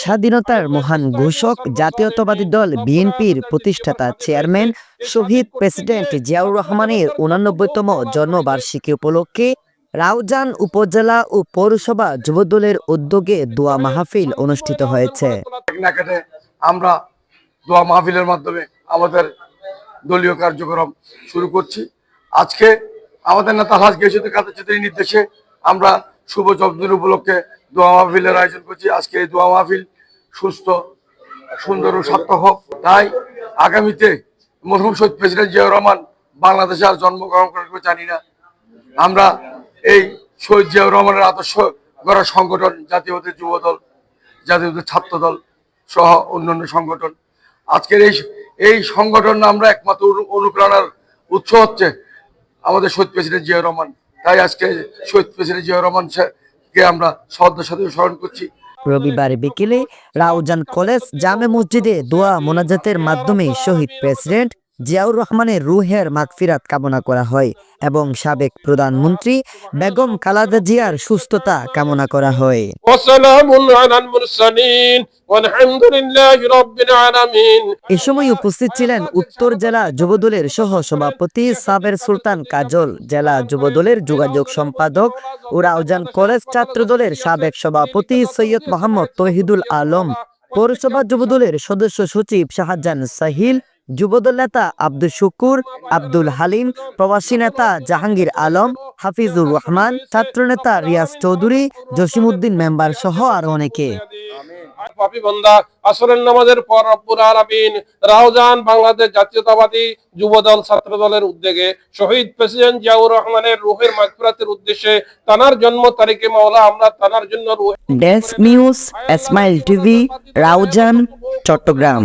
স্বাধীনতার মহান ঘোষক, জাতীয়তাবাদী দল, বিএনপির প্রতিষ্ঠাতা চেয়ারম্যান, শহীদ প্রেসিডেন্ট জিয়াউর রহমানের উনানব্বইতম জন্মবার্ষিকী উপলক্ষে রাউজান উপজেলা ও পৌরসভা যুবদলের উদ্যোগে দোয়া মাহফিল অনুষ্ঠিত হয়েছে। আমরা দোয়া মাহফিলের মাধ্যমে আমাদের দলীয় কার্যক্রম শুরু করছি। আজকে আমাদের নেতা হাজ গেছিতে কাদের নির্দেশে আমরা শুভ জন্মদিন উপলক্ষে দোয়া মাহফিলের আয়োজন করছি। আজকে এই দোয়া মাহফিল সুস্থ, সুন্দর ও সার্থক হোক। তাই আগামীতে মরহুম শহীদ প্রেসিডেন্ট জিয়াউর রহমান বাংলাদেশে আর জন্মগ্রহণ করবে জানি না। আমরা এই শহীদ জিয়াউর রহমানের আদর্শ গড়া সংগঠন জাতীয়তা যুব দল জাতীয় ছাত্র দল সহ অন্যান্য সংগঠন। আজকের এই এই সংগঠন আমরা একমাত্র অনু- অনুপ্রেরণার উৎস হচ্ছে আমাদের শহীদ প্রেসিডেন্ট জিয়াউর রহমান। তাই আজকে শহীদ প্রেসিডেন্ট জিয়া রহমান কে আমরা শ্রদ্ধার সাথে স্মরণ করছি। রবিবার বিকেলে রাউজান কলেজ জামে মসজিদে দোয়া মোনাজাতের মাধ্যমে শহীদ প্রেসিডেন্ট জিয়াউর রহমানের রুহের মাগফিরাত কামনা করা হয় এবং সাবেক প্রধানমন্ত্রী বেগম খালাদা জিয়ার সুস্থতা কামনা করা হয়। এ সময় উপস্থিত ছিলেন উত্তর জেলা যুবদলের সহ সভাপতি সাবের সুলতান কাজল জেলা যুবদলের যোগাযোগ সম্পাদক ও রাউজান কলেজ ছাত্র দলের সাবেক সভাপতি সৈয়দ মোহাম্মদ তহিদুল আলম পৌরসভা যুবদলের সদস্য সচিব শাহজাহান সাহিল যুবদল নেতা আব্দুল শুকুর আব্দুল হালিম প্রবাসী নেতা জাহাঙ্গীর আলম হাফিজুর রহমান ছাত্রনেতা রিয়াজ চৌধুরী জসিমউদ্দিন মেম্বার সহ আরও অনেকে। পাপি বন্দা আসরের নামাজের পর রব্বুল আলামিন রাউজান বাংলাদেশ জাতীয়তাবাদী যুব দল ছাত্র দলের উদ্যোগে শহীদ প্রেসিডেন্ট জিয়াউর রহমানের রুহের মাগফিরাতের উদ্দেশ্যে তানার জন্ম তারিখে মাওলা আমরা তানার জন্য desk news smile TV Raozan Chittagong.